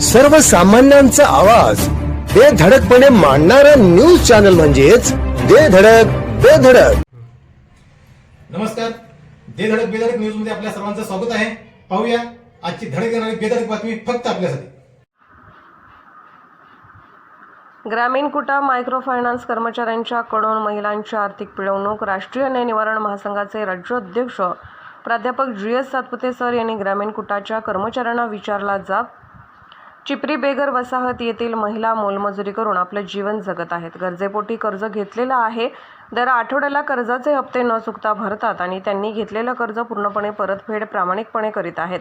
सर्वसामान्यांचा आवाज. बेधडकपणे मांडणारा न्यूज चॅनल म्हणजेच बेधडक बेधडक नमस्कार. दे धडक बेधडक न्यूजमध्ये आपल्या सर्वांचं स्वागत आहे. पाहूया आजची धडक येणारी बेधडक बातमी फक्त आपल्यासाठी. ग्रामीण कुटा मायक्रो फायनान्स कर्मचाऱ्यांच्याकडून महिलांची आर्थिक पिळवणूक राष्ट्रीय न्याय निवारण महासंघाचे राज्य अध्यक्ष प्राध्यापक जी एस सातपुते सर यांनी ग्रामीण कुटाच्या कर्मचाऱ्यांना विचारला जाब चिपरी बेगर वसाहत येथील महिला मोलमजुरी करून आपलं जीवन जगत आहेत. गरजेपोटी कर्ज घेतलेलं आहे. दर आठवड्याला कर्जाचे हप्ते न चुकता भरतात आणि त्यांनी घेतलेलं कर्ज पूर्णपणे परतफेड प्रामाणिकपणे करीत आहेत.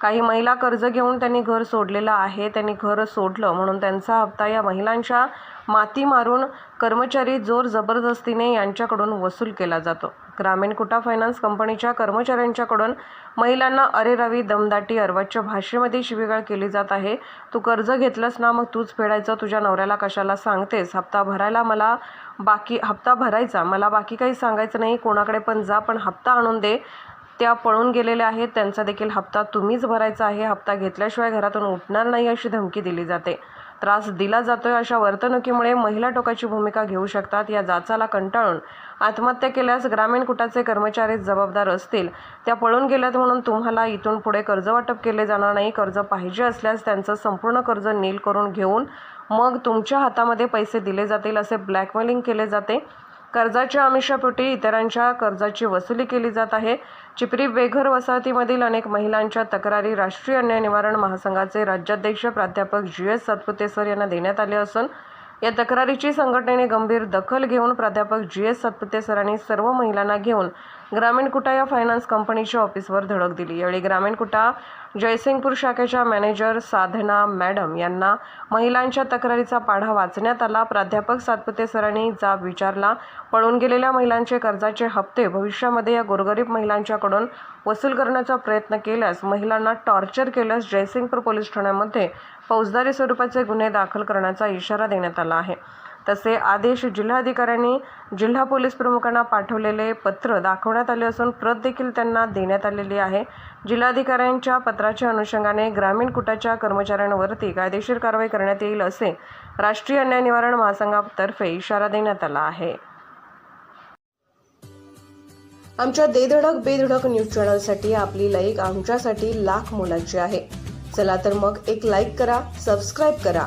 काही महिला कर्ज घेऊन त्यांनी घर सोडलेलं आहे. त्यांनी घर सोडलं म्हणून त्यांचा हप्ता या महिलांच्या माती मारून कर्मचारी जोर जबरदस्तीने यांच्याकडून वसूल केला जातो. ग्रामीण कुटा फायनान्स कंपनीच्या कर्मचाऱ्यांच्याकडून महिलांना अरे रवी दमदाटी अर्वाच्य भाषेमध्ये शिवीगाळ केली जात आहे. तू कर्ज घेतलंस ना मग तूच फेडायचं तुझ्या नवऱ्याला कशाला सांगतेस? हप्ता भरायला मला बाकी हप्ता भरायचा? मला बाकी काही सांगायचं नाही कोणाकडे पण जा पण हप्ता आणून दे. त्या पळून गेलेल्या आहेत त्यांचा देखील हप्ता तुम्हीच भरायचा आहे. हप्ता घेतल्याशिवाय घरातून उठणार नाही अशी धमकी दिली जाते. त्रास दिला जातोय अशा वर्तणुकीमुळे महिला टोकाची भूमिका घेऊ शकतात. या जाचाला कंटाळून आत्महत्या केल्यास ग्रामीण कुटाचे कर्मचारी जबाबदार असतील. त्या पळून गेल्यात म्हणून तुम्हाला इथून पुढे कर्ज वाटप केले जाणार नाही. कर्ज पाहिजे असल्यास त्यांचं संपूर्ण कर्ज नील करून घेऊन मग तुमच्या हातामध्ये पैसे दिले जातील असे ब्लॅकमेलिंग केले जाते. कर्जाच्या आमिषापोटी इतरांच्या कर्जाची वसुली केली जात आहे. चिपरी बेघर वसाहतीमधील अनेक महिलांच्या तक्रारी राष्ट्रीय अन्याय निवारण महासंघाचे राज्याध्यक्ष प्राध्यापक जी एस सातपुते सर यांना देण्यात आले असून या तक्रारीची संघटनेने गंभीर दखल घेऊन प्राध्यापक जी एस सतपुते सरांनी सर्व महिलांना घेऊन ग्रामीण कुटा या फायनान्स कंपनीच्या ऑफिसवर धडक दिली. यावेळी ग्रामीण कुटा जयसिंगपूर शाखेच्या मॅनेजर साधना मॅडम यांना महिलांच्या तक्रारीचा पाढा वाचण्यात आला. प्राध्यापक सातपुते सरांनी जाब विचारला. पळून गेलेल्या महिलांचे कर्जाचे हप्ते भविष्यामध्ये या गोरगरीब महिलांच्याकडून वसूल करण्याचा प्रयत्न केल्यास महिलांना टॉर्चर केल्यास जयसिंगपूर पोलीस ठाण्यामध्ये फौजदारी स्वरूपाचे गुन्हे दाखल करण्याचा इशारा देण्यात आला. आला आहे. तसे आदेश जिल्हाधिकाऱ्यांनी जिल्हा पोलीस प्रमुखांना पाठवलेले पत्र दाखवण्यात आले असून प्रत देखील त्यांना देण्यात आलेली आहे. जिल्हाधिकाऱ्यांच्या पत्राच्या अनुषंगाने ग्रामीण कुटाच्या कर्मचाऱ्यांवरती कायदेशीर कारवाई करण्यात येईल असे राष्ट्रीय अन्याय निवारण महासंघातर्फे इशारा देण्यात आला आहे. आमच्या देधडक बेधडक न्यूज चॅनलसाठी आपली लाईक आमच्यासाठी लाख मोलाची आहे. चला तर मग एक लाईक करा सबस्क्राईब करा